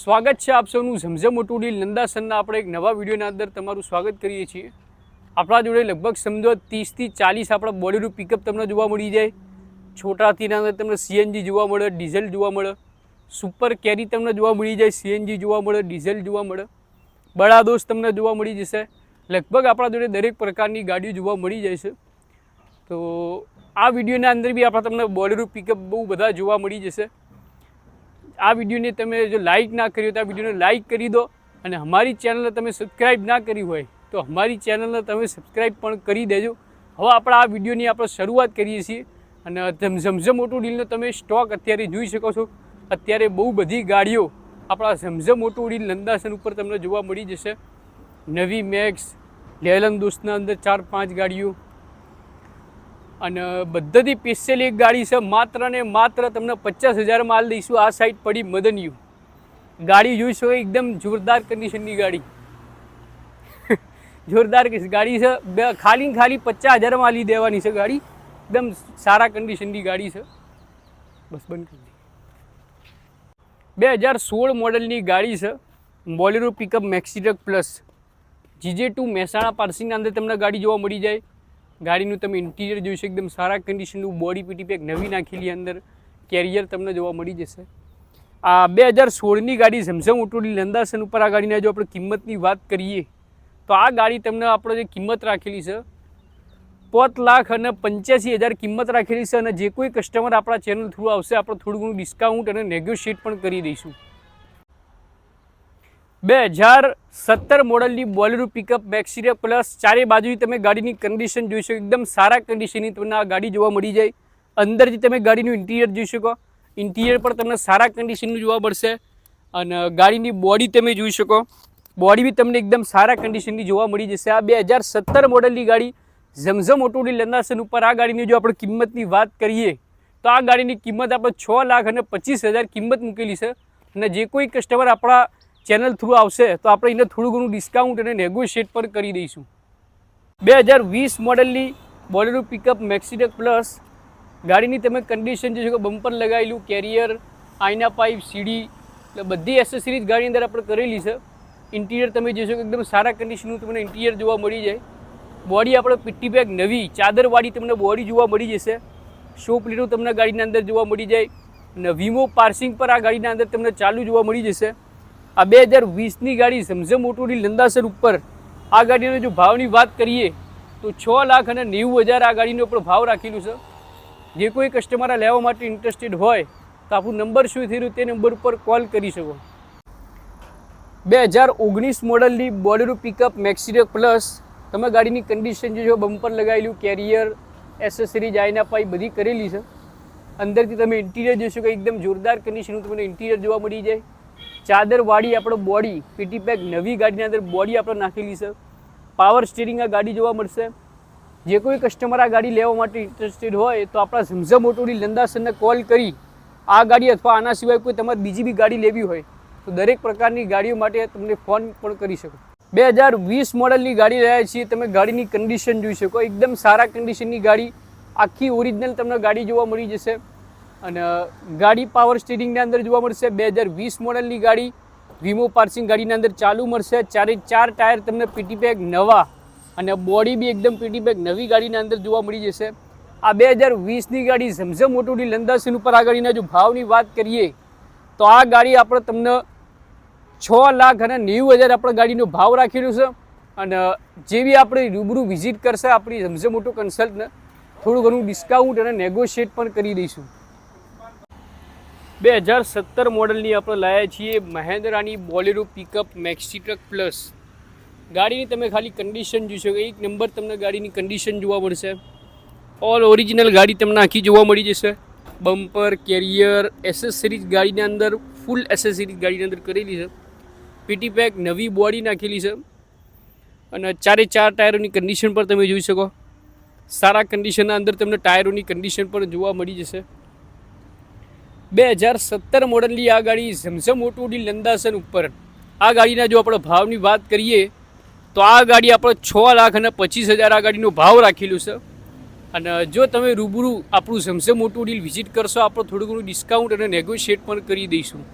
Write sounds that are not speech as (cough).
સ્વાગત છે આપ સૌનું ઝમઝમ મોટુડી નંદાસનના. આપણે એક નવા વિડીયોના અંદર તમારું સ્વાગત કરીએ છીએ. આપણા જોડે લગભગ સમજો ત્રીસથી ચાલીસ આપણા બોડીનું પિકઅપ તમને જોવા મળી જાય. છોટાથીના અંદર તમને સીએનજી જોવા મળે, ડીઝલ જોવા મળે. સુપર કેરી તમને જોવા મળી જાય, સીએનજી જોવા મળે, ડીઝલ જોવા મળે. બળા દોષ તમને જોવા મળી જશે. લગભગ આપણા જોડે દરેક પ્રકારની ગાડીઓ જોવા મળી જાય છે. તો આ વિડીયોના અંદર બી આપણા તમને બોલેરો પિકઅપ બહુ બધા જોવા મળી જશે. આ વિડીયોને તમે જો લાઇક ના કરી હોય તો આ વિડીયોને લાઇક કરી દો અને અમારી ચેનલને તમે સબસ્ક્રાઈબ ના કરી હોય તો અમારી ચેનલને તમે સબસ્ક્રાઈબ પણ કરી દેજો. હવે આપણે આ વિડીયોની આપણે શરૂઆત કરીએ છીએ અને ઝમઝમ મોટું ડીલનો તમે સ્ટોક અત્યારે જોઈ શકો છો, અત્યારે બહુ બધી ગાડીઓ આપણા ઝમઝમ મોટું ડીલ નંદાસન ઉપર તમને જોવા મળી જશે. નવી મેક્સ, લેલન દોસ્તના અંદર ચાર પાંચ ગાડીઓ અને બધાથી સ્પેશિયલ એક ગાડી છે, માત્ર ને માત્ર તમને પચાસ હજારમાં હાલ દઈશું. આ સાઈડ પડી મદનયુ. ગાડી જોઈશો એકદમ જોરદાર કન્ડિશનની ગાડી. (laughs) જોરદાર ગાડી છે, બે ખાલી ખાલી પચાસ હજારમાં હાલી દેવાની છે ગાડી. એકદમ સારા કન્ડિશનની ગાડી છે. બસ બંધ કરી બે હજાર સોળ મોડલની ગાડી છે Bolero pickup maxi truck plus GJ two Mehsana પાર્સિંગના અંદર તમને ગાડી જોવા મળી જાય. ગાડીનું તમે ઇન્ટિરિયર જોઈ શકો, એકદમ સારા કન્ડિશનનું બોડી પીટી પેક નવી નાખેલી અંદર. કેરિયર તમને જોવા મળી જશે. આ બે હજાર સોળની ગાડી ઝમઝમ ઓટોડી લંદાસન ઉપર આ ગાડીના જો આપણે કિંમતની વાત કરીએ, તો આ ગાડી તમને આપણે જે કિંમત રાખેલી છે પોત લાખ અને પંચ્યાસી હજાર કિંમત રાખેલી છે અને જે કોઈ કસ્ટમર આપણા ચેનલ થ્રુ આવશે, આપણે થોડું ઘણું ડિસ્કાઉન્ટ અને નેગોશિએટ પણ કરી દઈશું. બે હજાર સત્તર મોડલની બોલેરો પિકઅપ મેક્સિરિયા પ્લસ ચારે બાજુથી તમે ગાડીની કન્ડિશન જોઈ શકો. એકદમ સારા કન્ડિશનની તમને આ ગાડી જોવા મળી જાય. અંદરથી તમે ગાડીનું ઇન્ટિરિયર જોઈ શકો. ઇન્ટિરિયર પણ તમને સારા કન્ડિશનનું જોવા મળશે. અને ગાડીની બોડી તમે જોઈ શકો. બોડી બી તમને એકદમ સારા કન્ડિશનની જોવા મળી જશે. આ બે હજાર સત્તર મોડલની ગાડી ઝમઝમ ઓટોડી લંદાસન ઉપર આ ગાડીની જો આપણે કિંમતની વાત કરીએ, તો આ ગાડીની કિંમત આપણે છ લાખ અને પચીસ હજાર કિંમત મૂકેલી છે. અને જે કોઈ કસ્ટમર આપણા ચેનલ થ્રુ આવશે, તો આપણે એને થોડું ઘણું ડિસ્કાઉન્ટ અને નેગોશિએટ પણ કરી દઈશું. બે હજાર વીસ મોડલની બોલેરો પિકઅપ મેક્સિડક પ્લસ ગાડીની તમે કન્ડિશન જોશો કે બમ્પર લગાવેલું કેરિયર આઈના પાઇપ સીડી બધી એસેસરીઝ ગાડી અંદર આપણે કરેલી છે. ઇન્ટિરિયર તમે જોશો કે એકદમ સારા કન્ડિશનનું તમને ઇન્ટિરિયર જોવા મળી જાય. બોડી આપણે પીટી બેગ નવી, ચાદરવાળી તમને બોડી જોવા મળી જશે. શો પ્લેટો તમને ગાડીના અંદર જોવા મળી જાય. અને વીમો પાર્સિંગ પર આ ગાડીના અંદર તમને ચાલુ જોવા મળી જશે. આ બે હજાર વીસની ગાડી ઝમઝમ ઓટોની લંદાસર ઉપર આ ગાડીનો જો ભાવની વાત કરીએ, તો છ લાખ અને નેવું હજાર આ ગાડીનો પણ ભાવ રાખેલું છે. જે કોઈ કસ્ટમર લેવા માટે ઇન્ટરેસ્ટેડ હોય, તો આપણું નંબર શું રહ્યું તે નંબર ઉપર કોલ કરી શકો. બે હજાર ઓગણીસ મોડલની બોલેરો પિકઅપ મેક્સિડક પ્લસ તમે ગાડીની કન્ડિશન જો બમ્પર લગાવેલું કેરિયર એસેસરીઝ આઈના પાઈ બધી કરેલી છે. અંદરથી તમે ઇન્ટિરિયર જોશો કે એકદમ જોરદાર કન્ડિશનનું તમને ઇન્ટિરિયર જોવા મળી જાય. ચાદરવાળી આપણો બોડી પીટી પેક નવી ગાડીની અંદર બોડી આપણે નાખેલી છે. પાવર સ્ટીરિંગ આ ગાડી જોવા મળશે. જે કોઈ કસ્ટમર આ ગાડી લેવા માટે ઇન્ટરેસ્ટેડ હોય તો આપણા ઝમઝમ ઓટોડી લંદાસનને કોલ કરી આ ગાડી અથવા આના સિવાય કોઈ તમારે બીજી બી ગાડી લેવી હોય તો દરેક પ્રકારની ગાડીઓ માટે તમને ફોન પણ કરી શકો. બે હજાર વીસ મોડલની ગાડી રહ્યા છીએ. તમે ગાડીની કન્ડિશન જોઈ શકો. એકદમ સારા કન્ડિશનની ગાડી. આખી ઓરિજિનલ તમને ગાડી જોવા મળી જશે. અને ગાડી પાવર સ્ટીરિંગની અંદર જોવા મળશે બે હજાર વીસ મોડલની ગાડી. વીમો પાર્સિંગ ગાડીની અંદર ચાલુ મળશે. ચારે ચાર ટાયર તમને પીટી પેક નવા અને બોડી બી એકદમ પીટી પેક નવી ગાડીની અંદર જોવા મળી જશે. આ બે હજાર વીસની ગાડી ઝમઝમ મોટોડી લંદાસીન ઉપર આ ગાડીના જો ભાવની વાત કરીએ, તો આ ગાડી આપણે તમને છ લાખ અને નેવું હજાર આપણે ગાડીનો ભાવ રાખેલો છે. અને જેવી આપણે રૂબરૂ વિઝિટ કરશે આપણી ઝમઝમ મોટો કન્સલ્ટને થોડું ઘણું ડિસ્કાઉન્ટ અને નેગોશિએટ પણ કરી દઈશું. બે હજાર સત્તર મોડલની આપણે લાવ્યા છીએ મહેન્દ્રાની Bolero pickup maxi truck plus. ગાડીની તમે ખાલી કન્ડિશન જોઈ શકો એક નંબર તમને ગાડીની કન્ડિશન જોવા મળશે. ઓલ ઓરિજિનલ ગાડી તમને આખી જોવા મળી જશે. બમ્પર કેરિયર એસેસરીઝ ગાડીની અંદર ફૂલ એસેસરીઝ ગાડીની અંદર કરેલી છે. પીટી પેક નવી બોડી નાખેલી છે. અને ચારે ચાર ટાયરોની કન્ડિશન પર તમે જોઈ શકો. સારા કન્ડિશનના અંદર તમને ટાયરોની કન્ડિશન પણ જોવા મળી જશે. બે હજાર સત્તર મોડલની આ ગાડી ઝમઝમ ઓટોડી લંદાસન ઉપર. આ ગાડીના જો આપણે ભાવની વાત કરીએ, તો આ ગાડી આપણે છ લાખ અને પચીસ હજાર આ ગાડીનો ભાવ રાખેલું છે. અને જો તમે રૂબરૂ આપણું ઝમઝમ ઓટોડીલ વિઝિટ કરશો, આપણે થોડું ઘણું ડિસ્કાઉન્ટ અને નેગોશિએટ પણ કરી દઈશું.